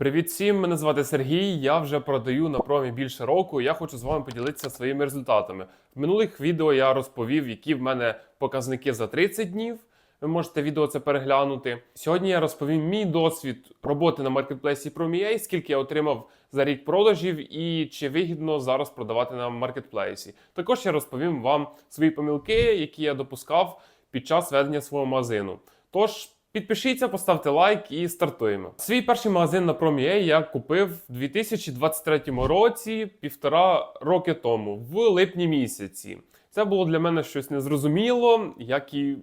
Привіт всім! Мене звати Сергій. Я вже продаю на промі більше року. Я хочу з вами поділитися своїми результатами. В минулих відео я розповів, які в мене показники за 30 днів. Ви можете відео це переглянути. Сьогодні я розповім мій досвід роботи на маркетплейсі Promia, скільки я отримав за рік продажів і чи вигідно зараз продавати на маркетплейсі. Також я розповім вам свої помилки, які я допускав під час ведення свого магазину. Тож підпишіться, поставте лайк і стартуємо. Свій перший магазин на Promia я купив у 2023 році, півтора роки тому, в липні місяці. Це було для мене щось незрозуміло, як і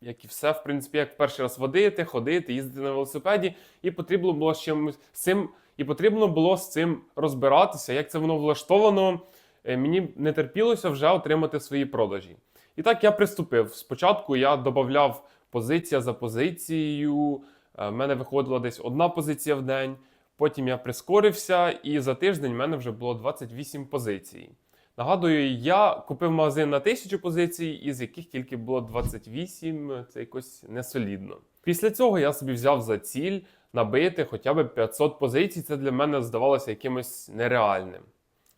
як і все, в принципі, як перший раз водити, ходити, їздити на велосипеді, і потрібно було з чимось цим, і потрібно було з цим розбиратися, як це воно влаштовано. Е, Мені не терпілося вже отримати свої продажі. І так я приступив. Спочатку я додавав позиція за позицією. е, В мене виходила десь одна позиція в день. Потім я прискорився, і за тиждень в мене вже було 28 позицій. Нагадую, я купив магазин на 1000 позицій, із яких тільки було 28, це якось несолідно. Після цього я собі взяв за ціль набити хоча б 500 позицій. Це для мене здавалося якимось нереальним.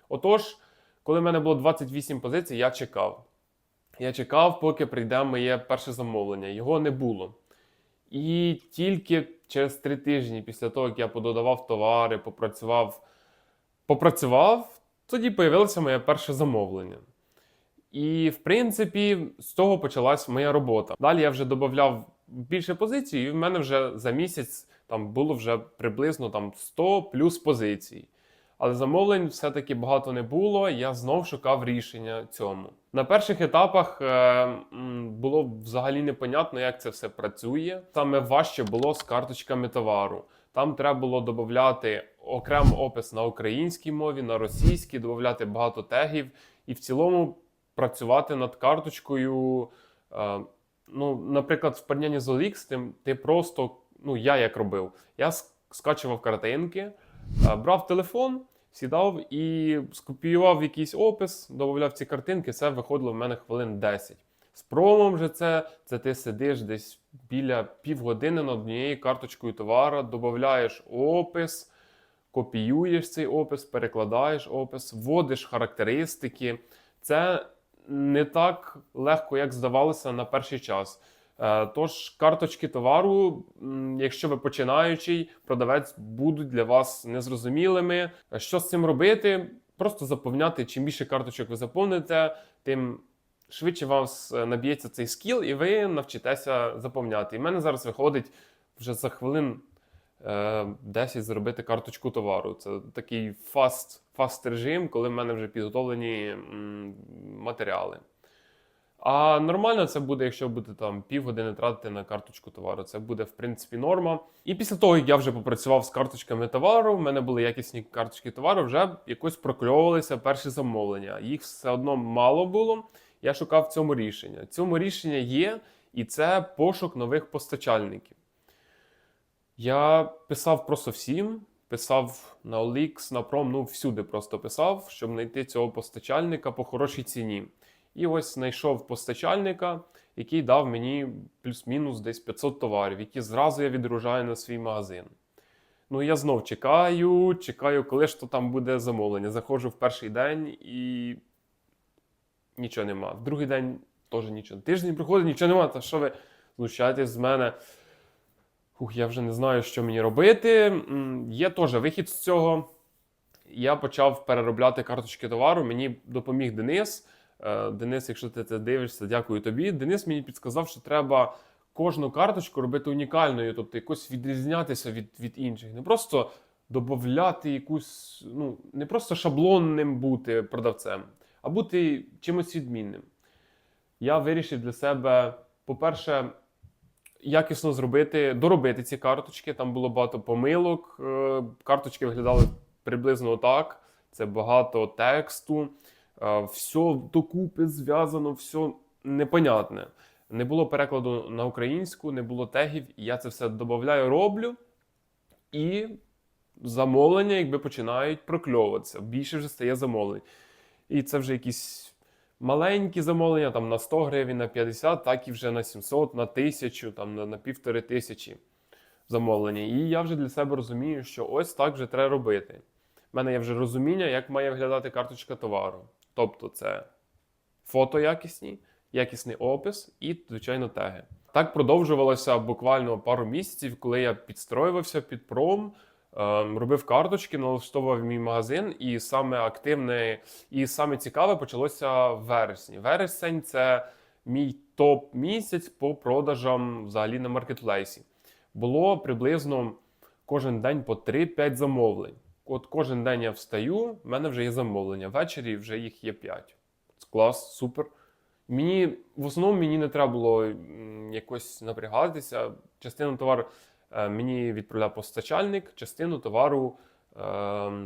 Отож, коли в мене було 28 позицій, я чекав. Я чекав, поки прийде моє перше замовлення. Його не було. І тільки через три тижні після того, як я пододавав товари, попрацював, попрацював, тоді появилося моє перше замовлення. І, в принципі, з того почалась моя робота. Далі я вже додавав більше позицій, і в мене вже за місяць там було вже приблизно там 100 плюс позицій. Але замовлень все-таки багато не було. Я знов шукав рішення цьому. На перших етапах е, було взагалі непонятно, як це все працює. Саме важче було з карточками товару. Там треба було додати окремо опис на українській мові, на російській, додати багато тегів і в цілому працювати над карточкою. Е, ну, наприклад, в порівнянні з OLX, ти, ти просто, ну я як робив, я скачував картинки. Е, Брав телефон, сідав і скопіював якийсь опис, додавав ці картинки, це виходило в мене хвилин 10. З промом же це, це ти сидиш десь біля півгодини над однією карточкою товара, додаєш опис, копіюєш цей опис, перекладаєш опис, вводиш характеристики. Це не так легко, як здавалося на перший час. Е, Тож карточки товару, якщо ви починаючий, продавець будуть для вас незрозумілими. Е, Що з цим робити? Просто заповняти. Чим більше карточок ви заповните, тим швидше вас е, наб'ється цей скіл, і ви навчитеся заповняти. І в мене зараз виходить вже за хвилин е, 10 зробити карточку товару. Це такий фаст, фаст режим, коли в мене вже підготовлені матеріали. А нормально це буде, якщо буде там півгодини тратити на карточку товару. Це буде в принципі норма. І після того, як я вже попрацював з карточками товару, в мене були якісні карточки товару, вже якось прокльовувалися перші замовлення. Їх все одно мало було. Я шукав в цьому рішення. Цьому рішення є, і це пошук нових постачальників. Я писав просто всім, писав на OLX, на Prom, ну всюди просто писав, щоб знайти цього постачальника по хорошій ціні. І ось знайшов постачальника, який дав мені плюс-мінус десь 500 товарів, які зразу я відгружаю на свій магазин. Ну, я знов чекаю, чекаю, коли ж то там буде замовлення. Заходжу в перший день і нічого нема. В другий день теж нічого. Тиждень приходить, нічого нема. Та що ви знущаєтесь з мене? Ух, я вже не знаю, що мені робити. Є теж вихід з цього. Я почав переробляти карточки товару. Мені допоміг Денис. Е, Денис, якщо ти це дивишся, дякую тобі. Денис мені підказав, що треба кожну карточку робити унікальною, тобто якось відрізнятися від, від інших. Не просто додати якусь, ну, не просто шаблонним бути продавцем, а бути чимось відмінним. Я вирішив для себе, по-перше, якісно зробити, доробити ці карточки. Там було багато помилок. Е, Карточки виглядали приблизно так. Це багато тексту, все докупи зв'язано, все непонятне. Не було перекладу на українську, не було тегів. Я це все додаю, роблю. І замовлення, якби починають прокльовуватися. Більше вже стає замовлень. І це вже якісь маленькі замовлення, там на 100 гривень, на 50, так і вже на 700, на 1000, там на, на півтори тисячі. замовлення. І я вже для себе розумію, що ось так вже треба робити. У мене є вже розуміння, як має виглядати карточка товару. Тобто, це фото якісні, якісний опис і, звичайно, теги. Так продовжувалося буквально пару місяців, коли я підстроювався під пром, ем, робив карточки, налаштовував мій магазин, і саме активне і саме цікаве почалося в вересні. Вересень це мій топ місяць по продажам взагалі на маркетплейсі. Було приблизно кожен день по 3-5 замовлень. От кожен день я встаю, в мене вже є замовлення. Ввечері вже їх є 5. Клас, супер. Мені в основному мені не треба було якось напрягатися. Частину товару е, мені відправляв постачальник, частину товару е,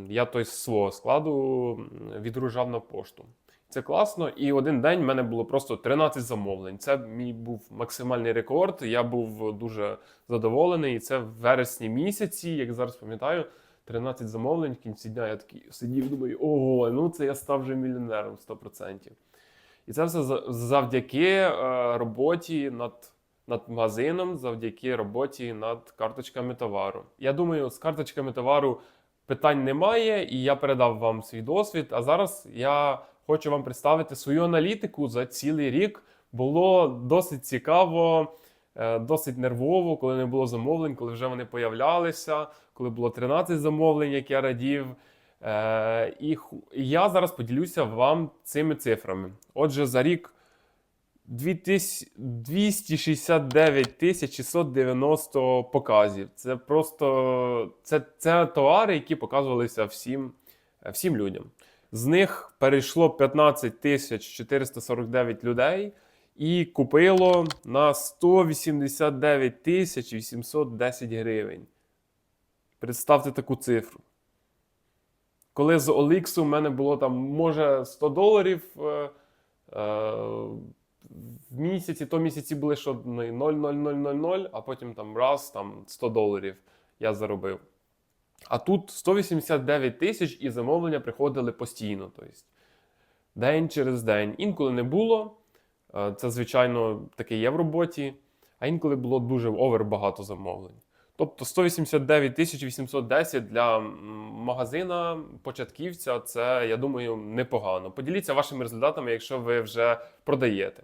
я той з свого складу відгружав на пошту. Це класно. І один день в мене було просто 13 замовлень. Це мій був максимальний рекорд. Я був дуже задоволений. І це в вересні місяці, як зараз пам'ятаю, 13 замовлень в кінці дня. Я такий сидів, думаю, ого, ну це я став вже мільйонером 100%. І це все за- завдяки е, роботі над, над магазином, завдяки роботі над карточками товару. Я думаю, з карточками товару питань немає, і я передав вам свій досвід. А зараз я хочу вам представити свою аналітику за цілий рік. Було досить цікаво, досить нервово, коли не було замовлень, коли вже вони появлялися, коли було 13 замовлень, як я радів. Е, і я зараз поділюся вам цими цифрами. Отже, за рік 269 тисяч 690 показів. Це просто це, це товари, які показувалися всім, е, всім людям. З них перейшло 15 тисяч 449 людей і купило на 189 тисяч 810 гривень. Представте таку цифру. Коли з OLX у мене було там, може, 100 доларів е, е, в місяці, то місяці були що ну, 0,0000, а потім там раз там 100 доларів я заробив. А тут 189 тисяч і замовлення приходили постійно. Тобто, день через день. Інколи не було. Е, Це, звичайно, таке є в роботі, а інколи було дуже овер багато замовлень. Тобто 189 тисяч 810 для магазина початківця це, я думаю, непогано. Поділіться вашими результатами, якщо ви вже продаєте.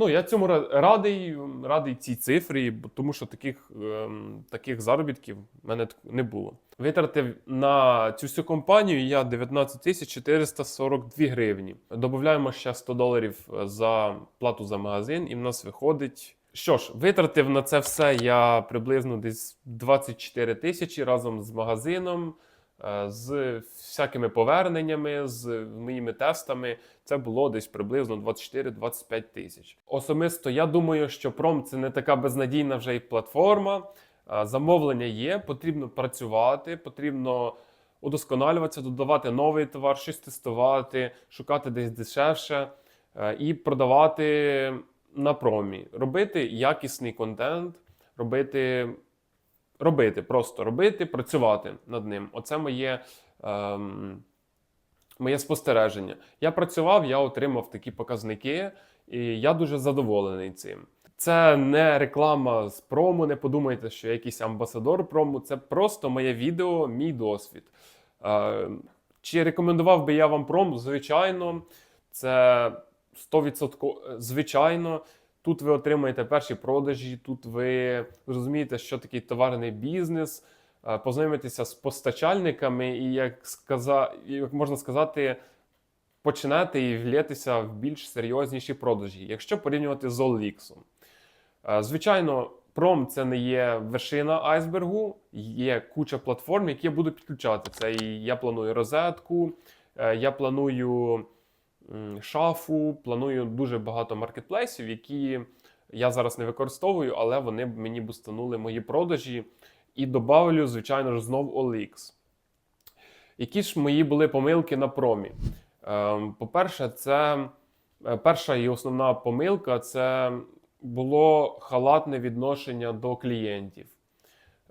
Ну, я цьому ра- радий, радий цій цифрі, тому що таких, ем, таких заробітків в мене не було. Витратив на цю всю компанію я 19 тисяч 442 гривні. Додаємо ще 100 доларів за плату за магазин, і в нас виходить. Що ж, витратив на це все я приблизно десь 24 тисячі разом з магазином, е, з всякими поверненнями, з моїми тестами. Це було десь приблизно 24-25 тисяч. Особисто я думаю, що пром це не така безнадійна вже й платформа. Е, Замовлення є, потрібно працювати, потрібно удосконалюватися, додавати новий товар, щось тестувати, шукати десь дешевше е, і продавати на промі, робити якісний контент, робити, робити, просто робити, працювати над ним. Оце моє. Ем, Моє спостереження. Я працював, я отримав такі показники, і я дуже задоволений цим. Це не реклама з прому, не подумайте, що я якийсь амбасадор прому. Це просто моє відео, мій досвід. Е, Чи рекомендував би я вам пром? Звичайно, це 100% звичайно. Тут ви отримаєте перші продажі, тут ви зрозумієте, що такий товарний бізнес, е, познайомитеся з постачальниками, і як сказа, як можна сказати, почнете і влітися в більш серйозніші продажі, якщо порівнювати з OLX. Е, Звичайно, пром це не є вершина айсбергу, є куча платформ, які я буду підключати. Це і я планую розетку, е, я планую шафу, планую дуже багато маркетплейсів, які я зараз не використовую, але вони мені бустанули мої продажі. І добавлю, звичайно ж, знов OLX. Які ж мої були помилки на промі? Ем, По-перше, це е, перша і основна помилка це було халатне відношення до клієнтів.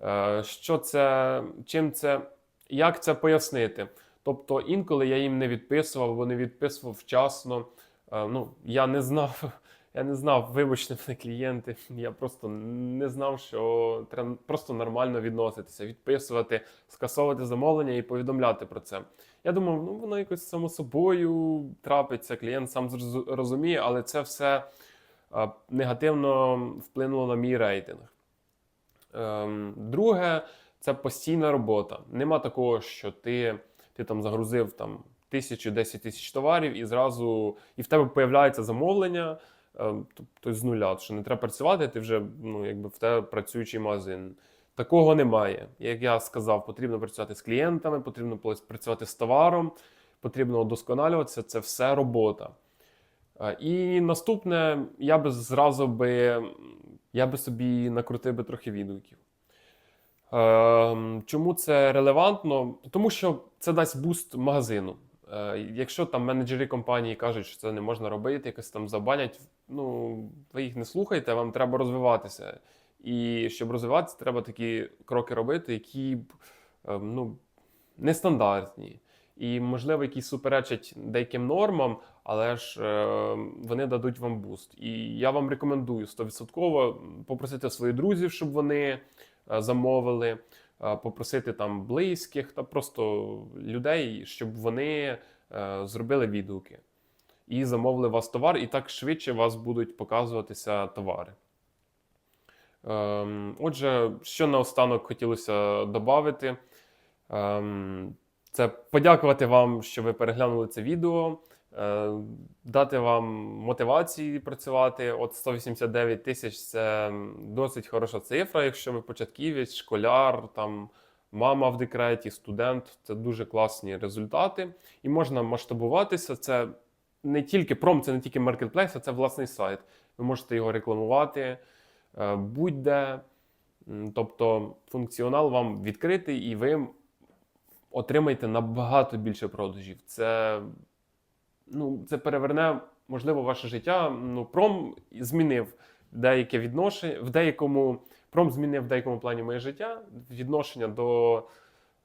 Е, Що це, чим це, як це пояснити? Тобто інколи я їм не відписував, або не відписував вчасно. Е, Ну, я не знав, Я не знав, вибачте мене клієнти. Я просто не знав, що треба просто нормально відноситися, відписувати, скасовувати замовлення і повідомляти про це. Я думав, ну воно якось само собою трапиться, клієнт сам розуміє, але це все е, негативно вплинуло на мій рейтинг. Ем, Друге, це постійна робота. Нема такого, що ти, ти там загрузив там тисячу, десять тисяч товарів, і зразу і в тебе появляється замовлення, ем, тобто з нуля, що не треба працювати, ти вже ну, якби в тебе працюючий магазин. Такого немає. Як я сказав, потрібно працювати з клієнтами, потрібно працювати з товаром, потрібно удосконалюватися. Це все робота. Е, І наступне, я би зразу би, я би собі накрутив би трохи відгуків. Ем, Чому це релевантно? Тому що це дасть буст магазину. Е, Якщо там менеджери компанії кажуть, що це не можна робити, якось там забанять, ну ви їх не слухайте, вам треба розвиватися. І щоб розвиватися, треба такі кроки робити, які ем, ну, нестандартні. І, можливо, які суперечать деяким нормам, але ж е, вони дадуть вам буст. І я вам рекомендую 100% попросити своїх друзів, щоб вони замовили, е, попросити там близьких та просто людей, щоб вони е, зробили відгуки. І замовили вас товар, і так швидше вас будуть показуватися товари. Ем, Отже, що наостанок хотілося додати, ем, це подякувати вам, що ви переглянули це відео, е, дати вам мотивації працювати. От 189 тисяч це досить хороша цифра, якщо ви початківець, школяр, там, мама в декреті, студент. Це дуже класні результати. І можна масштабуватися. Це не тільки пром, це не тільки маркетплейс, а це власний сайт. Ви можете його рекламувати е, будь-де. Тобто функціонал вам відкритий, і ви отримаєте набагато більше продажів. Це, ну, це переверне, можливо, ваше життя. Ну, пром змінив деяке відношення, в деякому пром змінив в деякому плані моє життя, відношення до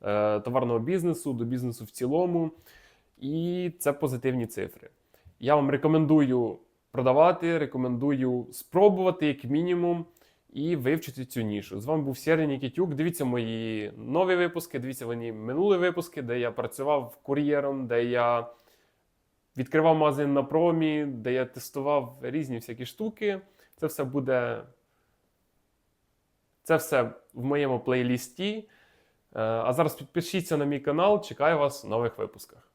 е, товарного бізнесу, до бізнесу в цілому. І це позитивні цифри. Я вам рекомендую продавати, рекомендую спробувати як мінімум і вивчити цю нішу. З вами був Сєрій Нікітюк. Дивіться мої нові випуски, дивіться мої минулі випуски, де я працював кур'єром, де я відкривав магазин на промі, де я тестував різні всякі штуки. Це все буде. Це все в моєму плейлісті. Е, А зараз підпишіться на мій канал, чекаю вас в нових випусках.